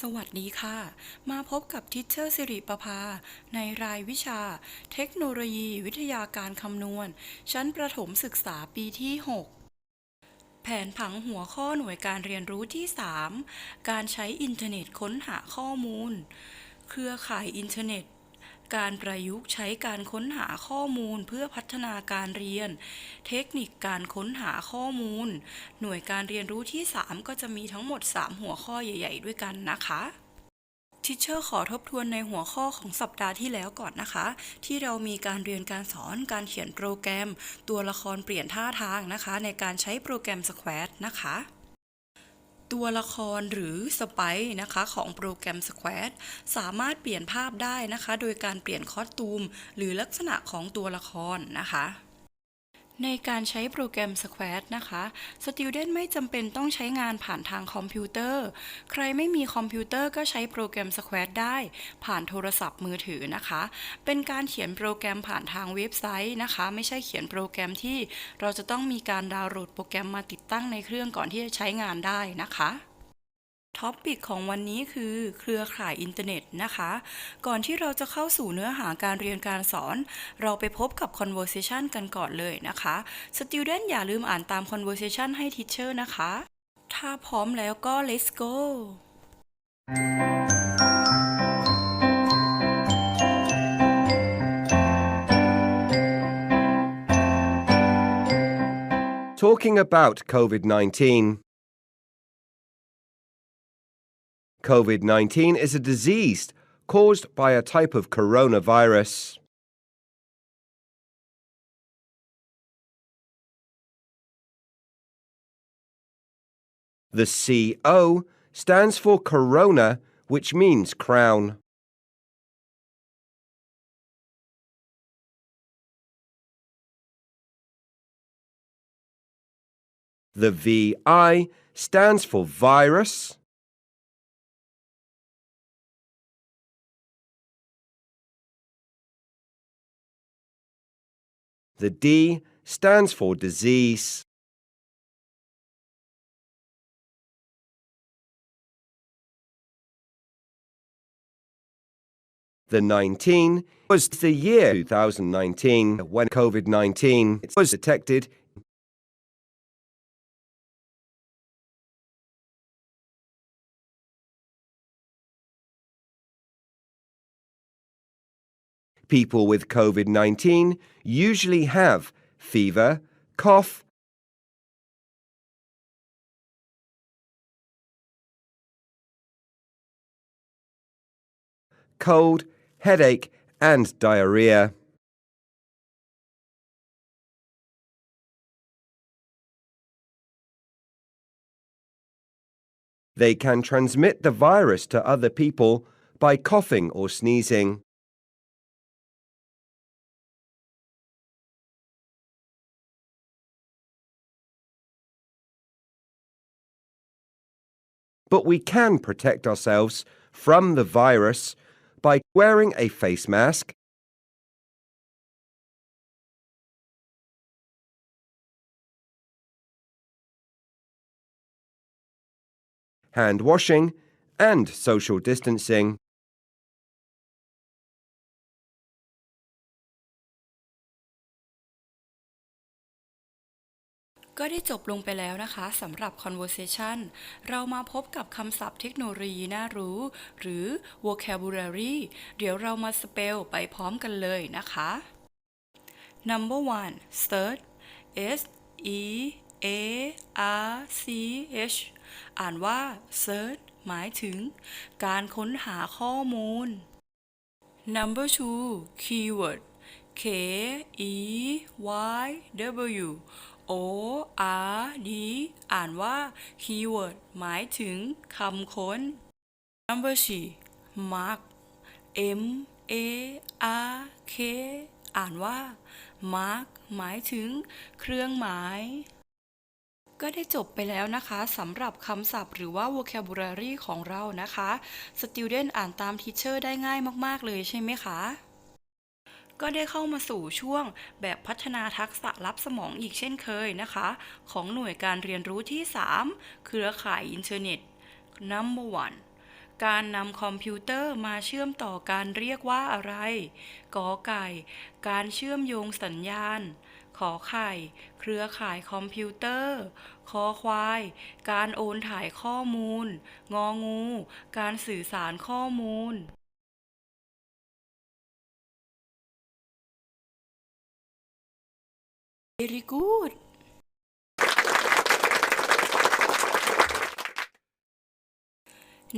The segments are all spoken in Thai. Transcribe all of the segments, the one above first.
สวัสดีค่ะ มาพบกับทิชเชอร์สิริประภา ในรายวิชา เทคโนโลยีวิทยาการคำนวณ ชั้นประถมศึกษาปีที่ 6 แผนผังหัวข้อหน่วยการเรียนรู้ที่ 3 การใช้อินเทอร์เน็ตค้นหาข้อมูล เครือข่ายอินเทอร์เน็ต การประยุกต์ใช้การค้นหาข้อมูลเพื่อพัฒนาการเรียน เทคนิคการค้นหาข้อมูล หน่วยการเรียนรู้ที่ 3 ก็จะมีทั้งหมด 3 หัวข้อใหญ่ ๆ ด้วยกันนะคะทิเชอร์ขอทบทวนในหัวข้อของสัปดาห์ที่แล้วก่อนนะคะ ที่เรามีการเรียนการสอนการเขียนโปรแกรม ตัวละครเปลี่ยนท่าทางนะคะ ในการใช้โปรแกรม Square นะคะ ตัวละครหรือสไปซ์นะคะของโปรแกรม Squad สามารถเปลี่ยนภาพได้นะคะ โดยการเปลี่ยนคอสตูม หรือลักษณะของตัวละครนะคะ ในการใช้โปรแกรม Squad นะคะ Student ไม่จำเป็นต้องใช้งานผ่านทางคอมพิวเตอร์ ใครไม่มีคอมพิวเตอร์ก็ใช้โปรแกรม Squad ได้ ผ่านโทรศัพท์มือถือนะคะ เป็นการเขียนโปรแกรมผ่านทางเว็บไซต์นะคะ ไม่ใช่เขียนโปรแกรมที่เราจะต้องมีการดาวน์โหลดโปรแกรมมาติดตั้งในเครื่องก่อนที่จะใช้งานได้นะคะ ท็อปปิกของวันนี้คือเครือข่ายอินเทอร์เน็ตนะคะ ก่อนที่เราจะเข้าสู่เนื้อหาการเรียนการสอน เราไปพบกับ conversation กันก่อนเลยนะคะ Student อย่าลืมอ่านตาม conversation ให้ teacher นะคะ ถ้าพร้อมแล้วก็ let's go Talking about COVID 19. COVID 19 is a disease caused by a type of coronavirus. The CO stands for corona, which means crown. The VI stands for virus. The D stands for disease. The 19 was the year 2019 when COVID 19 was detected People with COVID 19 usually have fever, cough, cold, headache, and diarrhea. They can transmit the virus to other people by coughing or sneezing. But we can protect ourselves from the virus by wearing a face mask, hand washing, and social distancing. ก็ได้จบลงไปแล้วนะคะสำหรับ conversation เรามาพบกับคำศัพท์เทคโนโลยีน่ารู้ หรือ vocabulary เดี๋ยวเรามา spell ไปพร้อมกันเลยนะคะ number one search s e a r c h อ่านว่า search หมายถึง การค้นหาข้อมูล number two keyword K E Y W O R D อ่านว่า keyword หมายถึงคำค้น number three mark M A R K อ่านว่า mark หมายถึงเครื่องหมาย ก็ได้จบไปแล้วนะคะสำหรับคำศัพท์หรือว่า vocabulary ของเรานะคะ student อ่านตาม teacher ได้ง่ายมาก ๆ เลยใช่ไหมคะ ก็ได้เข้ามาสู่ช่วงแบบพัฒนาทักษะรับสมองอีกเช่นเคยนะคะ ของหน่วยการเรียนรู้ที่ 3 เครือข่ายอินเทอร์เน็ต number one การนำคอมพิวเตอร์มาเชื่อมต่อกันเรียกว่าอะไร กอไก่ การเชื่อมโยงสัญญาณ ขอไข่ เครือข่ายคอมพิวเตอร์ คอควาย การโอนถ่ายข้อมูล งองู การสื่อสารข้อมูล Very good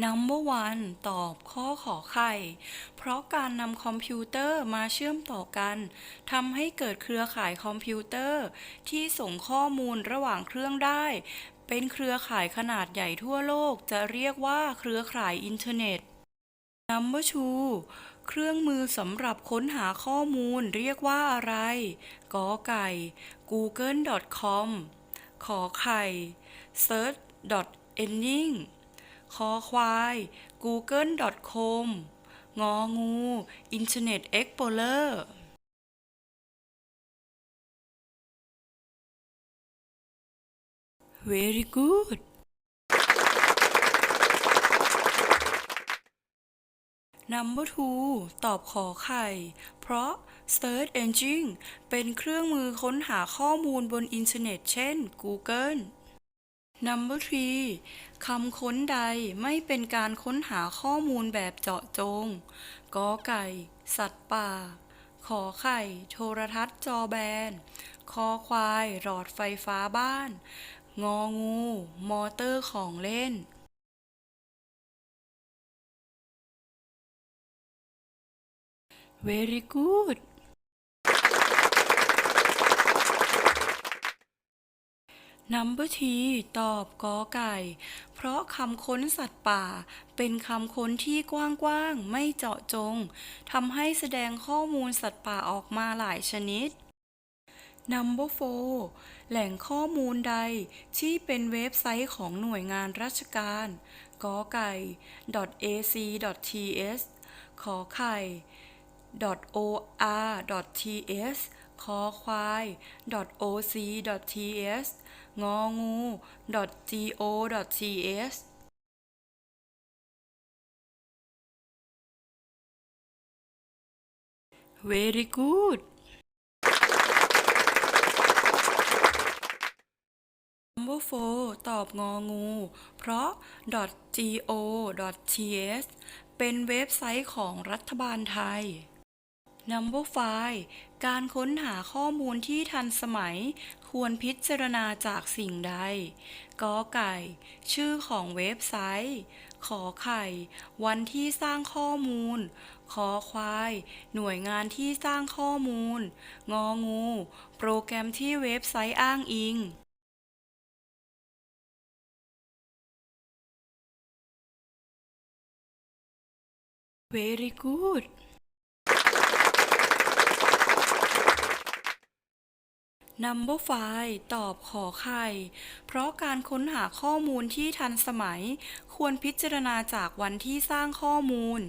Number one ตอบข้อขอไข่ เพราะการนำคอมพิวเตอร์มาเชื่อมต่อกันทำให้เกิดเครือข่ายคอมพิวเตอร์ ที่ส่งข้อมูลระหว่างเครื่องได้ เป็นเครือข่ายขนาดใหญ่ทั่วโลกจะเรียกว่าเครือข่ายอินเทอร์เน็ต Number two เครื่องมือสำหรับค้นหาข้อมูลเรียกว่าอะไร กอไก่ google.com ขอไข่ search.engine คอควาย google.com งองู Internet Explorer Very good Number two ตอบขอไข่ เพราะ Search Engine เป็นเครื่องมือค้นหาข้อมูลบนอินเทอร์เน็ต เช่น Google Number three คำค้นใดไม่เป็นการค้นหาข้อมูลแบบเจาะจง กอไก่ สัตว์ป่า ขอไข่ โทรทัศน์จอแบน คอควาย หลอดไฟฟ้าบ้าน งองู มอเตอร์ของเล่น Very good Number T ตอบกอไก่ เพราะคำค้นสัตว์ป่า เป็นคำค้นที่กว้างๆ ไม่เจาะจง ทำให้แสดงข้อมูลสัตว์ป่าออกมาหลายชนิด Number 4แหล่งข้อมูลใดที่เป็นเว็บไซต์ของหน่วยงานราชการกอไก่ .ac.th ขอไข่ .or.th คอควาย .oc.th งองู .go.th Very good Number 4ตอบงองู เพราะ .go.th เป็นเว็บไซต์ของรัฐบาลไทย Number 5การค้นหาข้อมูลที่ทันสมัย ควรพิจารณาจากสิ่งใดกอไก่ ชื่อของเว็บไซต์ ขอไข่ วันที่สร้างข้อมูลคอควาย หน่วยงานที่สร้างข้อมูล งองู โปรแกรมที่เว็บไซต์อ้างอิง Very good Number 5ตอบขอไข่ เพราะการค้นหาข้อมูลที่ทันสมัย ควรพิจารณาจากวันที่สร้างข้อมูล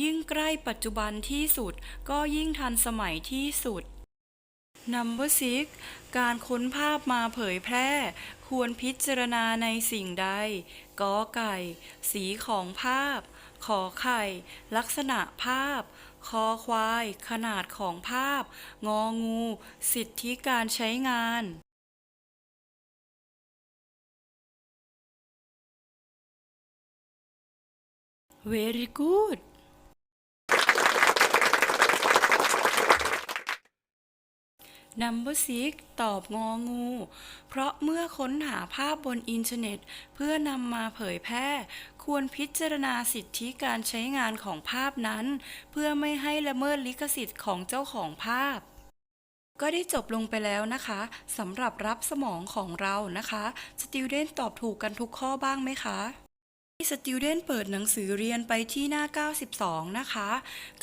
ยิ่งใกล้ปัจจุบันที่สุด ก็ยิ่งทันสมัยที่สุด Number 6การค้นภาพมาเผยแพร่ ควรพิจารณาในสิ่งใดกอไก่ สีของภาพ ขอไข่ ลักษณะภาพ คอควาย ขนาดของภาพ งองู สิทธิการใช้งาน Very good Number 6ตอบงองู เพราะเมื่อค้นหาภาพบนอินเทอร์เน็ต เพื่อนำมาเผยแพร่ ควรพิจารณาสิทธิการใช้งานของภาพนั้น เพื่อไม่ให้ละเมิดลิขสิทธิ์ของเจ้าของภาพก็ได้จบลงไปแล้วนะคะสำหรับรับสมองของเรานะคะสติวเดนตอบถูกกันทุกข้อบ้างไหมคะสติวเดนเปิดหนังสือเรียนไปที่หน้า 92 นะคะ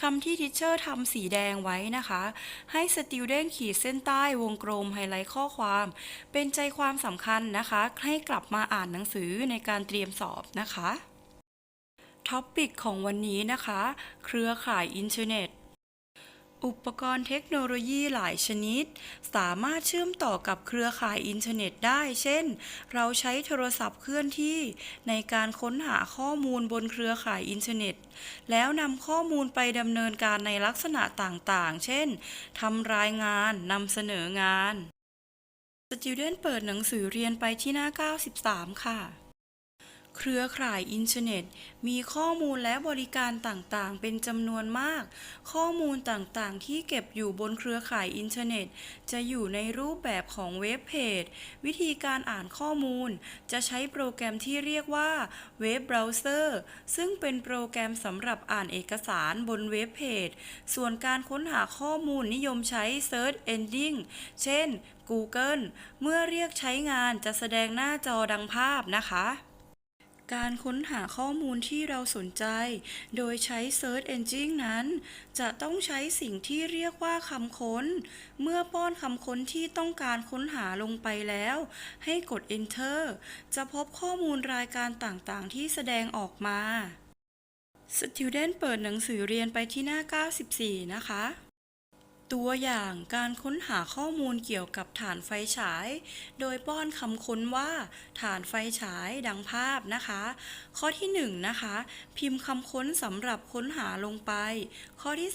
คำที่ทิเชอร์ทำสีแดงไว้นะคะ ให้สติวเดนขีดเส้นใต้วงกลมไฮไลท์ข้อความ เป็นใจความสำคัญนะคะ ให้กลับมาอ่านหนังสือในการเตรียมสอบนะคะ ท็อปิกของวันนี้นะคะ เครือข่ายอินเทอร์เน็ต อุปกรณ์เทคโนโลยีหลายชนิด สามารถเชื่อมต่อกับเครือข่ายอินเทอร์เน็ตได้ เช่น เราใช้โทรศัพท์เคลื่อนที่ในการค้นหาข้อมูลบนเครือข่ายอินเทอร์เน็ต แล้วนำข้อมูลไปดำเนินการในลักษณะต่างๆ เช่นทำรายงานนำเสนองาน Student เปิดหนังสือเรียนไปที่หน้า 93 ค่ะ เครือข่ายอินเทอร์เน็ต มีข้อมูลและบริการต่างๆ เป็นจำนวนมาก ข้อมูลต่างๆ ที่เก็บอยู่บนเครือข่ายอินเทอร์เน็ต จะอยู่ในรูปแบบของเว็บเพจ วิธีการอ่านข้อมูล จะใช้โปรแกรมที่เรียกว่าเว็บเบราว์เซอร์ ซึ่งเป็นโปรแกรมสำหรับอ่านเอกสารบนเว็บเพจ ส่วนการค้นหาข้อมูลนิยมใช้ Search Engine เช่น Google เมื่อเรียกใช้งานจะแสดงหน้าจอดังภาพนะคะ การค้นหาข้อมูลที่เราสนใจ โดยใช้ Search Engine นั้น จะต้องใช้สิ่งที่เรียกว่าคำค้น เมื่อป้อนคำค้นที่ต้องการค้นหาลงไปแล้ว ให้กด Enter จะพบข้อมูลรายการต่างๆ ที่แสดงออกมา Student เปิดหนังสือเรียนไปที่หน้า 94 นะคะ ตัวอย่างการค้นหาข้อมูลเกี่ยวกับฐานไฟฉาย โดยป้อนคำค้นว่าฐานไฟฉายดังภาพนะคะ ข้อที่1นะคะ พิมพ์คำค้นสำหรับค้นหาลงไป ข้อที่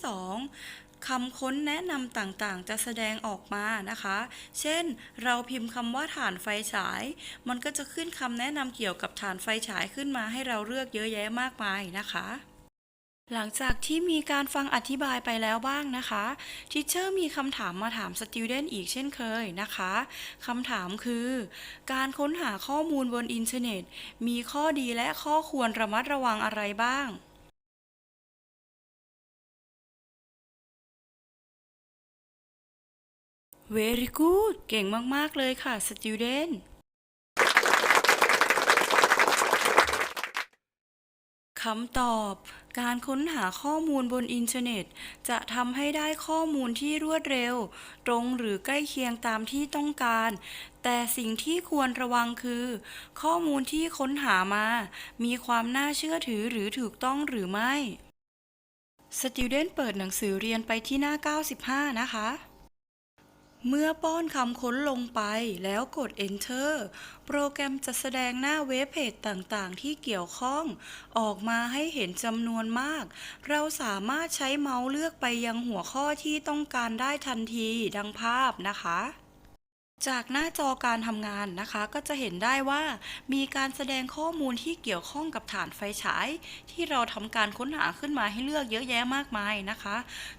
2คำค้นแนะนำต่างๆ จะแสดงออกมานะคะ เช่น เราพิมพ์คำว่าฐานไฟฉาย มันก็จะขึ้นคำแนะนำเกี่ยวกับฐานไฟฉายขึ้นมาให้เราเลือกเยอะแยะมากมายนะคะ หลังจากที่มีการฟังอธิบายไปแล้วบ้างนะคะทิเชอร์มีคำถามมาถามสติวเดนอีกเช่นเคยนะคะคำถามคือ การค้นหาข้อมูลบนอินเทอร์เน็ต มีข้อดีและข้อควรระมัดระวังอะไรบ้าง Very good เก่งมาก ๆ เลยค่ะ student คำตอบ การค้นหาข้อมูลบนอินเทอร์เน็ต จะทำให้ได้ข้อมูลที่รวดเร็ว ตรงหรือใกล้เคียงตามที่ต้องการ แต่สิ่งที่ควรระวังคือ ข้อมูลที่ค้นหามา มีความน่าเชื่อถือหรือถูกต้องหรือไม่ Student เปิดหนังสือเรียนไปที่หน้า 95 นะคะ เมื่อป้อนคำค้นลงไปแล้วกด Enter โปรแกรมจะแสดงหน้าเว็บเพจต่างๆ ที่เกี่ยวข้อง ออกมาให้เห็นจำนวนมาก เราสามารถใช้เมาส์เลือกไปยังหัวข้อที่ต้องการได้ทันทีดังภาพนะคะ จากหน้าจอการทำงานนะคะ ก็จะเห็นได้ว่ามีการแสดงข้อมูลที่เกี่ยวข้องกับฐานไฟฉาย ที่เราทำการค้นหาขึ้นมาให้เลือกเยอะแยะมากมายนะคะ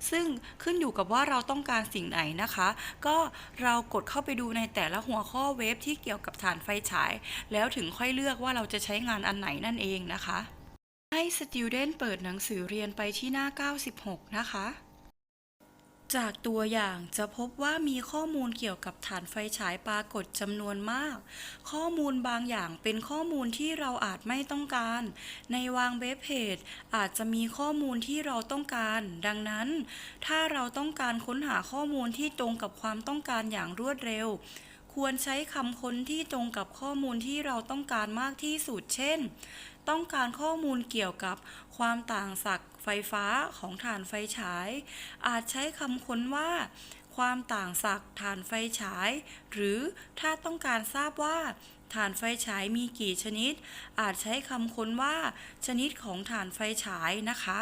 ซึ่งขึ้นอยู่กับว่าเราต้องการสิ่งไหนนะคะ ก็เรากดเข้าไปดูในแต่ละหัวข้อเว็บที่เกี่ยวกับฐานไฟฉาย แล้วถึงค่อยเลือกว่าเราจะใช้งานอันไหนนั่นเองนะคะ ให้ student เปิดหนังสือเรียนไปที่หน้า 96 นะคะ จากตัวอย่างจะพบว่ามีข้อมูลเกี่ยวกับฐานไฟฉายปรากฏจำนวนมาก ข้อมูลบางอย่างเป็นข้อมูลที่เราอาจไม่ต้องการ ในวางเว็บเพจอาจจะมีข้อมูลที่เราต้องการ ดังนั้น ถ้าเราต้องการค้นหาข้อมูลที่ตรงกับความต้องการอย่างรวดเร็ว ควรใช้คำค้นที่ตรงกับข้อมูลที่เราต้องการมากที่สุด เช่น ต้องการข้อมูลเกี่ยวกับความต่างศักย์ไฟฟ้าของฐานไฟฉาย อาจใช้คำค้นว่า ความต่างศักย์ฐานไฟฉาย หรือถ้าต้องการทราบว่าฐานไฟฉายมีกี่ชนิด อาจใช้คำค้นว่า ชนิดของฐานไฟฉายนะคะ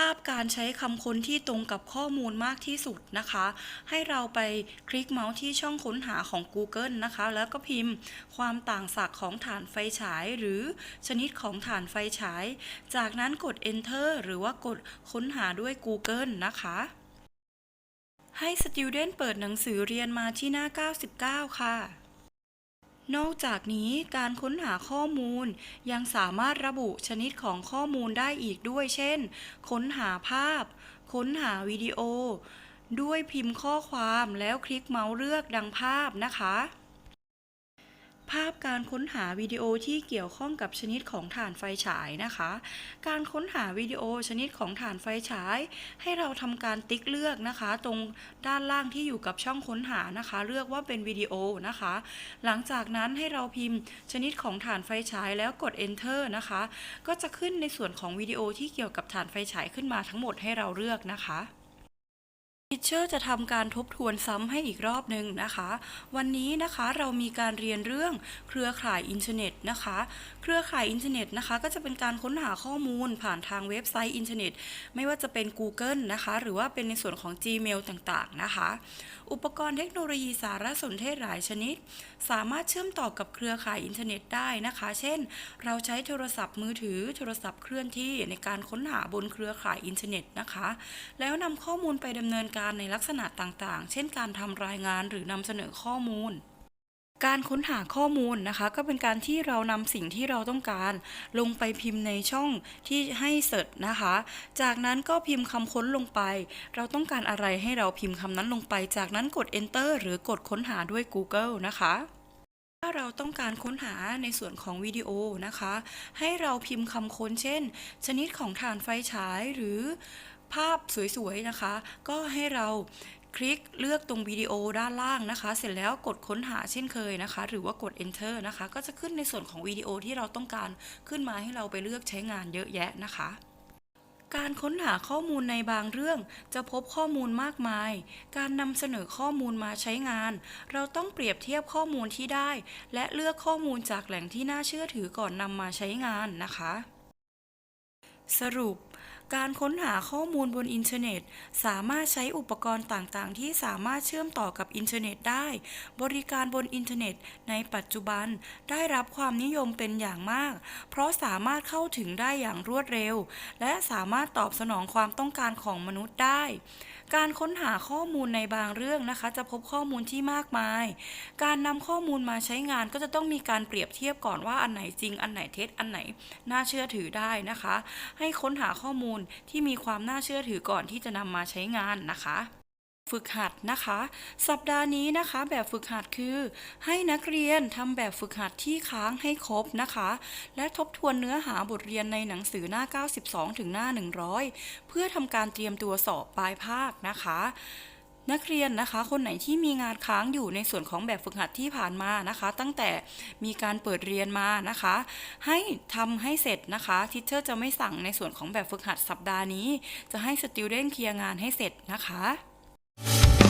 ภาพการใช้คำค้นที่ตรงกับข้อมูลมากที่สุดนะคะ ให้เราไปคลิกเมาส์ที่ช่องค้นหาของ Google นะคะ แล้วก็พิมพ์ความต่างศักย์ของฐานไฟฉาย หรือชนิดของฐานไฟฉาย จากนั้นกด Enter หรือว่ากดค้นหาด้วย Google นะคะให้ Student เปิดหนังสือเรียนมาที่หน้า 99 ค่ะ นอกจากนี้การค้นหาข้อมูลยังสามารถระบุชนิดของข้อมูลได้อีกด้วย เช่น ค้นหาภาพ ค้นหาวิดีโอ ด้วยพิมพ์ข้อความแล้วคลิกเมาส์เลือกดังภาพนะคะ ภาพการค้นหาวิดีโอที่เกี่ยวข้องกับชนิดของฐานไฟฉายนะคะ การค้นหาวิดีโอชนิดของฐานไฟฉาย ให้เราทำการติ๊กเลือกนะคะ ตรงด้านล่างที่อยู่กับช่องค้นหานะคะ เลือกว่าเป็นวิดีโอนะคะ หลังจากนั้นให้เราพิมพ์ชนิดของฐานไฟฉายแล้วกด enter นะคะ ก็จะขึ้นในส่วนของวิดีโอที่เกี่ยวกับฐานไฟฉายขึ้นมาทั้งหมดให้เราเลือกนะคะ ทิเชอร์จะทำการทบทวนซ้ำให้อีกรอบหนึ่งนะคะ วันนี้นะคะเรามีการเรียนเรื่องเครือข่ายอินเทอร์เน็ตนะคะ เครือข่ายอินเทอร์เน็ตนะคะก็จะเป็นการค้นหาข้อมูลผ่านทางเว็บไซต์อินเทอร์เน็ต ไม่ว่าจะเป็น Google นะคะ หรือว่าเป็นในส่วนของ Gmail ต่างๆนะคะ อุปกรณ์เทคโนโลยีสารสนเทศหลายชนิด สามารถเชื่อมต่อกับเครือข่ายอินเทอร์เน็ตได้นะคะ เช่น เราใช้โทรศัพท์มือถือ โทรศัพท์เคลื่อนที่ในการค้นหาบนเครือข่ายอินเทอร์เน็ตนะคะ แล้วนำข้อมูลไปดำเนินการในลักษณะต่างๆ เช่นการทำรายงานหรือนำเสนอข้อมูล การค้นหาข้อมูลนะคะ ก็เป็นการที่เรานำสิ่งที่เราต้องการ ลงไปพิมพ์ในช่องที่ให้เสิร์ชนะคะ จากนั้นก็พิมพ์คำค้นลงไป เราต้องการอะไรให้เราพิมพ์คำนั้นลงไป จากนั้นกด enter หรือกดค้นหาด้วย Google นะคะถ้าเราต้องการค้นหาในส่วนของวิดีโอนะคะ ให้เราพิมพ์คำค้นเช่น ชนิดของฐานไฟฉายหรือ ภาพสวยๆนะคะ ก็ให้เราคลิกเลือกตรงวิดีโอด้านล่างนะคะ เสร็จแล้วกดค้นหาเช่นเคยนะคะ หรือว่ากด enter นะคะ ก็จะขึ้นในส่วนของวิดีโอที่เราต้องการขึ้นมาให้เราไปเลือกใช้งานเยอะแยะนะคะการค้นหาข้อมูลในบางเรื่องจะพบข้อมูลมากมาย การนำเสนอข้อมูลมาใช้งาน เราต้องเปรียบเทียบข้อมูลที่ได้ และเลือกข้อมูลจากแหล่งที่น่าเชื่อถือก่อนนำมาใช้งานนะคะ สรุป การค้นหาข้อมูลบนอินเทอร์เน็ต สามารถใช้อุปกรณ์ต่างๆ ที่สามารถเชื่อมต่อกับอินเทอร์เน็ตได้ บริการบนอินเทอร์เน็ต ในปัจจุบันได้รับความนิยมเป็นอย่างมาก เพราะสามารถเข้าถึงได้อย่างรวดเร็ว และสามารถตอบสนองความต้องการของมนุษย์ได้ การค้นหาข้อมูลในบางเรื่องนะคะ จะพบข้อมูลที่มากมาย การนำข้อมูลมาใช้งานก็จะต้องมีการเปรียบเทียบก่อนว่าอันไหนจริง อันไหนเท็จ อันไหนน่าเชื่อถือได้นะคะ ให้ค้นหาข้อมูลที่มีความน่าเชื่อถือก่อนที่จะนำมาใช้งานนะคะ ฝึกหัดนะคะ สัปดาห์นี้นะคะ แบบฝึกหัดคือ ให้นักเรียนทำแบบฝึกหัดที่ค้างให้ครบนะคะ และทบทวนเนื้อหาบทเรียนในหนังสือหน้า 92 ถึงหน้า 100 เพื่อทำการเตรียมตัวสอบปลายภาคนะคะนักเรียนนะคะ คนไหนที่มีงานค้างอยู่ในส่วนของแบบฝึกหัดที่ผ่านมานะคะ ตั้งแต่มีการเปิดเรียนมานะคะ ให้ทำให้เสร็จนะคะทิเชอร์จะไม่สั่งในส่วนของแบบฝึกหัดสัปดาห์นี้ จะให้สติวเดนเคลียร์งานให้เสร็จนะคะ อ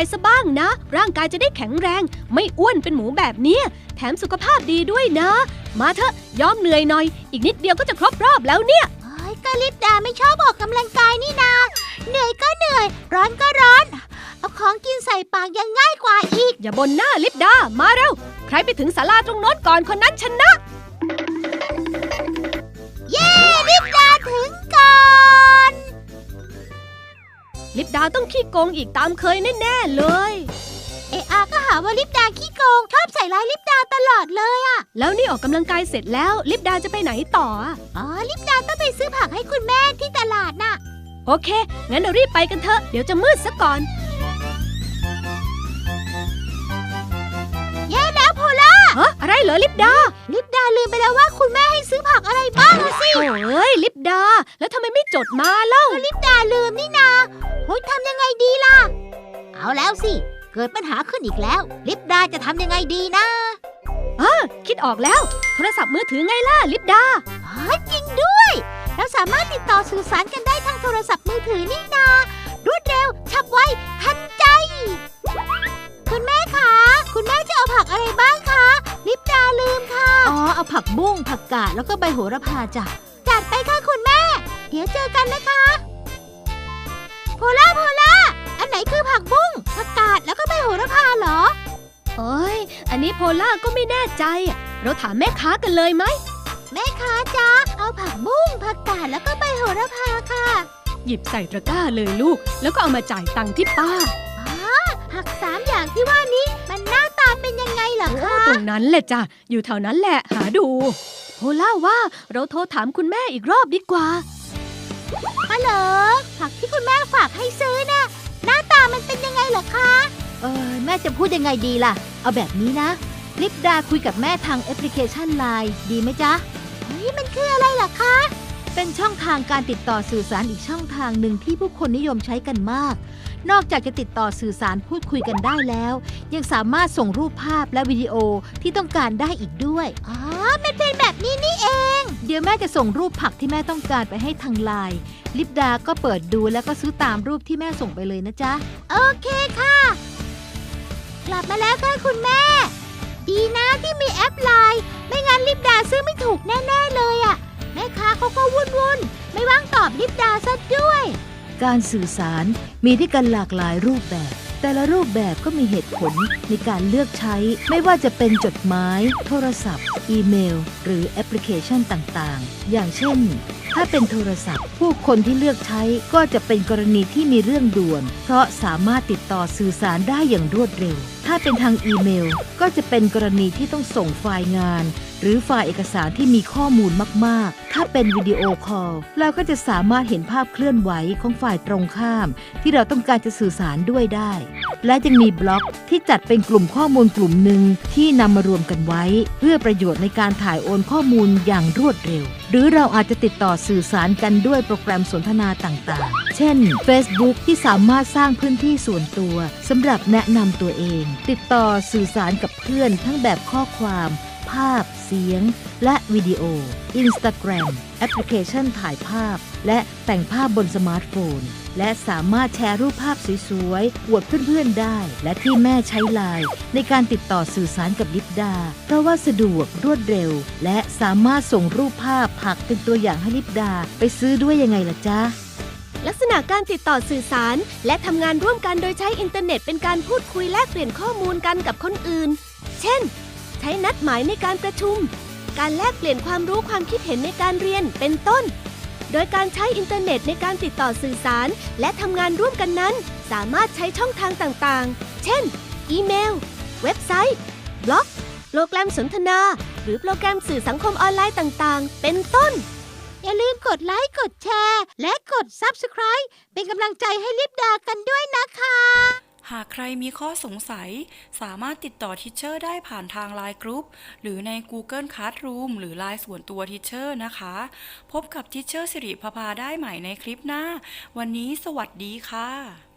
ายซะบ้างนะ ร่างกายจะได้แข็งแรง ไม่อ้วนเป็นหมูแบบเนี้ยแถมสุขภาพดีด้วยนะ มาเถอะยอมเหนื่อยหน่อย อีกนิดเดียวก็จะครบรอบแล้วเนี่ยเฮ้ยก็ลิปดาไม่ชอบออกกำลังกายนี่นา เหนื่อยก็เหนื่อย ร้อนก็ร้อน เอาของกินใส่ปากยังง่ายกว่าอีก อย่าบนหน้าลิปดา มาเร็ว ใครไปถึงศาลาตรงโน้นก่อนคนนั้นชนะ เย้ลิปดาถึงก่อน ลิปดาต้องขี้โกงอีกตามเคยแน่ๆเลย เอะอาก็หาว่าลิปดาขี้โกงชอบใส่ร้ายลิปดาตลอดเลยอะแล้วนี่ออกกำลังกายเสร็จแล้วลิปดาจะไปไหนต่ออะอ๋อลิปดาต้องไปซื้อผักให้คุณแม่ที่ตลาดน่ะ โอเค งั้นเรารีบไปกันเถอะ เดี๋ยวจะมืดซะก่อน ฮะอะไรเหรอลิปดา ลิปดาลืมไปแล้วว่าคุณแม่ให้ซื้อผักอะไรบ้างอะสิ โอ้ยลิปดา แล้วทำไมไม่จดมาเล่า ลิปดาลืมนี่นาโฮ้ยทำยังไงดีล่ะ เอาแล้วสิ เกิดปัญหาขึ้นอีกแล้ว ลิปดาจะทำยังไงดีนะคิดออกแล้ว โทรศัพท์มือถือไงล่ะลิปดาอ๋อจริงด้วย เราสามารถติดต่อสื่อสารกันได้ทางโทรศัพท์มือถือนี่นารวดเร็ว ฉับไว ทันใจ คุณแม่คะ คุณแม่จะเอาผักอะไรบ้างคะ ลิปดาลืมค่ะ อ๋อ เอาผักบุ้งผักกาดแล้วก็ใบโหระพาจ้ะ จัดไปค่ะคุณแม่ เดี๋ยวเจอกันนะคะโพล่าโพล่า อันไหนคือผักบุ้งผักกาดแล้วก็ใบโหระพาเหรอ โอ้ย อันนี้โพล่าก็ไม่แน่ใจอะเราถามแม่ค้ากันเลยไหม แม่ค้าจ๊ะเอาผักบุ้งผักกาดแล้วก็ใบโหระพาค่ะ หยิบใส่ตะกร้าเลยลูก แล้วก็เอามาจ่ายตังค์ที่ป้า ผักสามอย่างที่ว่านี้ มันหน้าตาเป็นยังไงเหรอคะ ตรงนั้นแหละจ้ะ อยู่แถวนั้นแหละ หาดูโพล่าว่าเราโทรถามคุณแม่อีกรอบดีกว่าฮัลโหลผักที่คุณแม่ฝากให้ซื้อน่ะหน้าตามันเป็นยังไงเหรอคะ เออแม่จะพูดยังไงดีล่ะ เอาแบบนี้นะ ลิปดาคุยกับแม่ทางแอปพลิเคชันไลน์ดีไหมจ๊ะเฮ้ยมันคืออะไรล่ะคะ เป็นช่องทางการติดต่อสื่อสารอีกช่องทางหนึ่งที่ผู้คนนิยมใช้กันมาก นอกจากจะติดต่อสื่อสารพูดคุยกันได้แล้ว ยังสามารถส่งรูปภาพและวิดีโอที่ต้องการได้อีกด้วย อ๋อ มันเป็นแบบนี้นี่เอง เดี๋ยวแม่จะส่งรูปผักที่แม่ต้องการไปให้ทางไลน์ ลิปดาก็เปิดดูแล้วก็ซื้อตามรูปที่แม่ส่งไปเลยนะจ๊ะ โอเคค่ะ กลับมาแล้วค่ะคุณแม่ ดีนะที่มีแอปไลน์ไม่งั้นลิปดาซื้อไม่ถูกแน่ ๆ เลยอะ่ะ แม่ค้าเขาก็วุ่นวุ่นๆไม่ว่างตอบลิปดาซะด้วย การสื่อสารมีด้วยกันหลากหลายรูปแบบ แต่ละรูปแบบก็มีเหตุผลในการเลือกใช้ ไม่ว่าจะเป็นจดหมาย โทรศัพท์ อีเมล หรือแอปพลิเคชันต่างๆ อย่างเช่น ถ้าเป็นโทรศัพท์ ผู้คนที่เลือกใช้ก็จะเป็นกรณีที่มีเรื่องด่วน เพราะสามารถติดต่อสื่อสารได้อย่างรวดเร็ว ถ้าเป็นทางอีเมล ก็จะเป็นกรณีที่ต้องส่งไฟล์งาน หรือไฟล์เอกสารที่มีข้อมูลมาก ๆ ถ้าเป็นวิดีโอคอลเราก็จะสามารถเห็นภาพเคลื่อนไหวของฝ่ายตรงข้าม ที่เราต้องการจะสื่อสารด้วยได้ และยังมีบล็อกที่จัดเป็นกลุ่มข้อมูลกลุ่มหนึ่งที่นำมารวมกันไว้ เพื่อประโยชน์ในการถ่ายโอนข้อมูลอย่างรวดเร็ว หรือเราอาจจะติดต่อสื่อสารกันด้วยโปรแกรมสนทนาต่างๆ เช่น Facebook ที่สามารถสร้างพื้นที่ส่วนตัวสำหรับแนะนำตัวเอง ติดต่อสื่อสารกับเพื่อนทั้งแบบข้อความ ภาพ เสียง และวิดีโอ Instagram แอปพลิเคชันถ่ายภาพ และแต่งภาพบนสมาร์ทโฟน และสามารถแชร์รูปภาพสวยๆอวดเพื่อนๆได้ และที่แม่ใช้ไลน์ในการติดต่อสื่อสารกับลิปดา เพราะว่าสะดวกรวดเร็ว และสามารถส่งรูปภาพผักเป็นตัวอย่างให้ลิปดา ไปซื้อด้วยยังไงล่ะจ๊ะลักษณะการติดต่อสื่อสาร และทำงานร่วมกันโดยใช้อินเทอร์เน็ตเป็นการพูดคุยแลกเปลี่ยนข้อมูลกันกับคนอื่น เช่น ใช้นัดหมายในการประชุม การแลกเปลี่ยนความรู้ความคิดเห็นในการเรียนเป็นต้น โดยการใช้อินเทอร์เน็ตในการติดต่อสื่อสาร และทำงานร่วมกันนั้น สามารถใช้ช่องทางต่างๆ เช่น อีเมล เว็บไซต์ บล็อก โปรแกรมสนทนา หรือโปรแกรมสื่อสังคมออนไลน์ต่างๆ เป็นต้น อย่าลืมกดไลค์ กดแชร์ และกด Subscribe เป็นกำลังใจให้ลิปดากันด้วยนะคะ หากใครมีข้อสงสัย สามารถติดต่อทิเชอร์ได้ผ่านทาง Line กรุ๊ปหรือใน Google Classroom หรือ Line ส่วนตัวทิเชอร์นะคะ พบกับทิเชอร์สิริพภาได้ใหม่ในคลิปหน้า วันนี้สวัสดีค่ะ